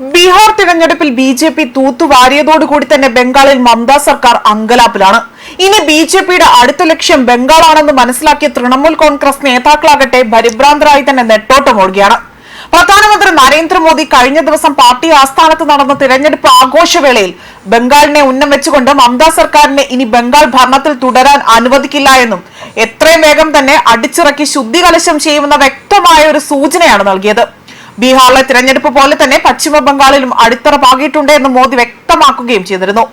ബീഹാർ തിരഞ്ഞെടുപ്പിൽ B J P തൂത്തുവാരിയതോടുകൂടി തന്നെ ബംഗാളിൽ മമതാ സർക്കാർ അങ്കലാപ്പിലാണ്. ഇനി ബി ജെ പിയുടെ അടുത്ത ലക്ഷ്യം ബംഗാളാണെന്ന് മനസ്സിലാക്കിയ തൃണമൂൽ കോൺഗ്രസ് നേതാക്കളാകട്ടെ പരിഭ്രാന്തരായി തന്നെ നെട്ടോട്ടമോടുകയാണ്. പ്രധാനമന്ത്രി നരേന്ദ്രമോദി കഴിഞ്ഞ ദിവസം പാർട്ടി ആസ്ഥാനത്ത് നടന്ന തിരഞ്ഞെടുപ്പ് ആഘോഷവേളയിൽ ബംഗാളിനെ ഉന്നം വെച്ചുകൊണ്ട് മമതാ സർക്കാരിനെ ഇനി ബംഗാൾ ഭരണത്തിൽ തുടരാൻ അനുവദിക്കില്ല എന്നും എത്രയും വേഗം തന്നെ അടിച്ചിറക്കി ശുദ്ധികലശം ചെയ്യുമെന്ന വ്യക്തമായ ഒരു സൂചനയാണ് നൽകിയത്. ബീഹാറിലെ തിരഞ്ഞെടുപ്പ് പോലെ തന്നെ പശ്ചിമ ബംഗാളിലും അടിത്തറ പാകിയിട്ടുണ്ട് എന്ന് മോദി വ്യക്തമാക്കുകയും ചെയ്തിരുന്നു.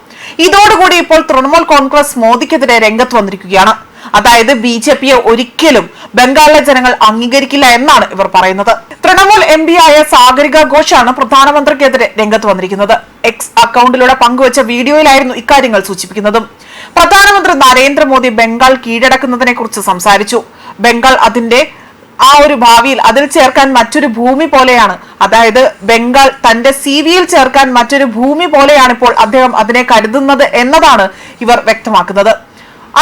ഇതോടുകൂടി ഇപ്പോൾ തൃണമൂൽ കോൺഗ്രസ് മോദിക്കെതിരെ രംഗത്ത് വന്നിരിക്കുകയാണ്. അതായത് ബി ജെ പിയെ ഒരിക്കലും ബംഗാളിലെ ജനങ്ങൾ അംഗീകരിക്കില്ല എന്നാണ് ഇവർ പറയുന്നത്. തൃണമൂൽ എം പി ആയ സാഗരിക ഘോഷാണ് പ്രധാനമന്ത്രിക്കെതിരെ രംഗത്ത് വന്നിരിക്കുന്നത്. എക്സ് അക്കൗണ്ടിലൂടെ പങ്കുവച്ച വീഡിയോയിലായിരുന്നു ഇക്കാര്യങ്ങൾ സൂചിപ്പിക്കുന്നതും. പ്രധാനമന്ത്രി നരേന്ദ്രമോദി ബംഗാൾ കീഴടക്കുന്നതിനെ കുറിച്ച് സംസാരിച്ചു. ബംഗാൾ അതിന്റെ ആ ഒരു ഭാവിയിൽ അതിൽ ചേർക്കാൻ മറ്റൊരു ഭൂമി പോലെയാണ്. അതായത് ബംഗാൾ തന്റെ സി വിയിൽ ചേർക്കാൻ മറ്റൊരു ഭൂമി പോലെയാണ് ഇപ്പോൾ അദ്ദേഹം അതിനെ കരുതുന്നത് എന്നതാണ് ഇവർ വ്യക്തമാക്കുന്നത്.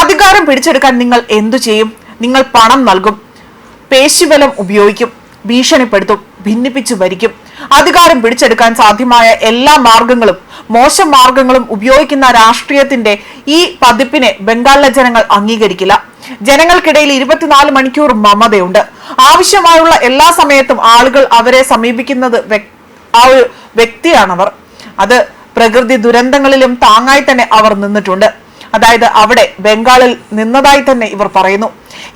അധികാരം പിടിച്ചെടുക്കാൻ നിങ്ങൾ എന്തു ചെയ്യും? നിങ്ങൾ പണം നൽകും പേശിബലം ഉപയോഗിക്കും ഭീഷണിപ്പെടുത്തും ഭിന്നിപ്പിച്ചു ഭരിക്കും. അധികാരം പിടിച്ചെടുക്കാൻ സാധ്യമായ എല്ലാ മാർഗങ്ങളും മോശം മാർഗങ്ങളും ഉപയോഗിക്കുന്ന രാഷ്ട്രീയത്തിന്റെ ഈ പതിപ്പിനെ ബംഗാളിലെ ജനങ്ങൾ അംഗീകരിക്കില്ല. ജനങ്ങൾക്കിടയിൽ ഇരുപത്തിനാല് മണിക്കൂർ മമതയുണ്ട്. ആവശ്യമായുള്ള എല്ലാ സമയത്തും ആളുകൾ അവരെ സമീപിക്കുന്നത് ആ ഒരു വ്യക്തിയാണവർ. അത് പ്രകൃതി ദുരന്തങ്ങളിലും താങ്ങായി തന്നെ അവർ നിന്നിട്ടുണ്ട്. അതായത് അവിടെ ബംഗാളിൽ നിന്നതായി തന്നെ ഇവർ പറയുന്നു.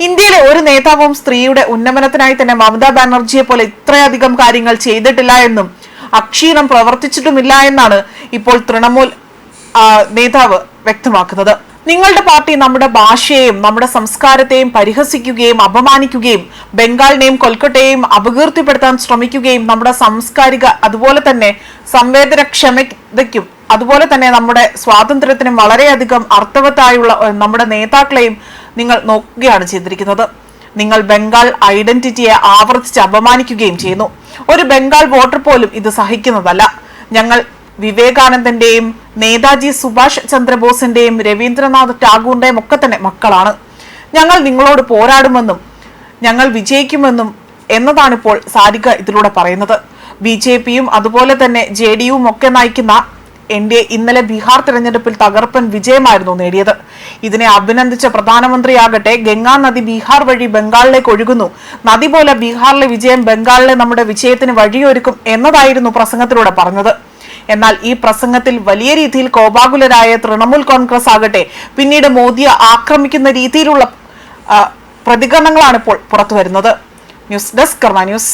ഇന്ത്യയിലെ ഒരു നേതാവും സ്ത്രീയുടെ ഉന്നമനത്തിനായി തന്നെ മമതാ ബാനർജിയെ പോലെ ഇത്രയധികം കാര്യങ്ങൾ ചെയ്തിട്ടില്ല എന്നും അക്ഷീണം പ്രവർത്തിച്ചിട്ടുമില്ല എന്നാണ് ഇപ്പോൾ തൃണമൂൽ നേതാവ് വ്യക്തമാക്കുന്നത്. നിങ്ങളുടെ പാർട്ടി നമ്മുടെ ഭാഷയെയും നമ്മുടെ സംസ്കാരത്തെയും പരിഹസിക്കുകയും അപമാനിക്കുകയും ബംഗാളിനെയും കൊൽക്കട്ടയെയും അപകീർത്തിപ്പെടുത്താൻ ശ്രമിക്കുകയും നമ്മുടെ സാംസ്കാരിക അതുപോലെ തന്നെ സംവേദനക്ഷമതയ്ക്കും അതുപോലെ തന്നെ നമ്മുടെ സ്വാതന്ത്ര്യത്തിനും വളരെയധികം അർത്ഥവത്തായുള്ള നമ്മുടെ നേതാക്കളെയും നിങ്ങൾ നോക്കുകയാണ് ചെയ്തിരിക്കുന്നത്. നിങ്ങൾ ബംഗാൾ ഐഡന്റിറ്റിയെ ആവർത്തിച്ച് അപമാനിക്കുകയും ചെയ്യുന്നു. ഒരു ബംഗാൾ വോട്ടർ പോലും ഇത് സഹിക്കുന്നതല്ല. ഞങ്ങൾ വിവേകാനന്ദന്റെയും നേതാജി സുഭാഷ് ചന്ദ്രബോസിന്റെയും രവീന്ദ്രനാഥ് ടാഗോറിന്റെയും ഒക്കെ തന്നെ മക്കളാണ്. ഞങ്ങൾ നിങ്ങളോട് പോരാടുമെന്നും ഞങ്ങൾ വിജയിക്കുമെന്നും എന്നതാണിപ്പോൾ സാരിക ഇതിലൂടെ പറയുന്നത്. ബി ജെ പിയും അതുപോലെ തന്നെ ജെ ഡി യുവും ഒക്കെ നയിക്കുന്ന എൻ ഡി എ ഇന്നലെ ബീഹാർ തെരഞ്ഞെടുപ്പിൽ തകർപ്പൻ വിജയമായിരുന്നു നേടിയത്. ഇതിനെ അഭിനന്ദിച്ച പ്രധാനമന്ത്രിയാകട്ടെ ഗംഗാ നദി ബീഹാർ വഴി ബംഗാളിലേക്ക് ഒഴുകുന്നു. നദി പോലെ ബീഹാറിലെ വിജയം ബംഗാളിലെ നമ്മുടെ വിജയത്തിന് വഴിയൊരുക്കും എന്നതായിരുന്നു പ്രസംഗത്തിലൂടെ പറഞ്ഞത്. എന്നാൽ ഈ പ്രസംഗത്തിൽ വലിയ രീതിയിൽ കോപാകുലരായ തൃണമൂൽ കോൺഗ്രസ് ആകട്ടെ പിന്നീട് മോദിയെ ആക്രമിക്കുന്ന രീതിയിലുള്ള പ്രതികരണങ്ങളാണ് ഇപ്പോൾ പുറത്തു വരുന്നത് ന്യൂസ് ഡെസ്ക് കർമ്മ ന്യൂസ്.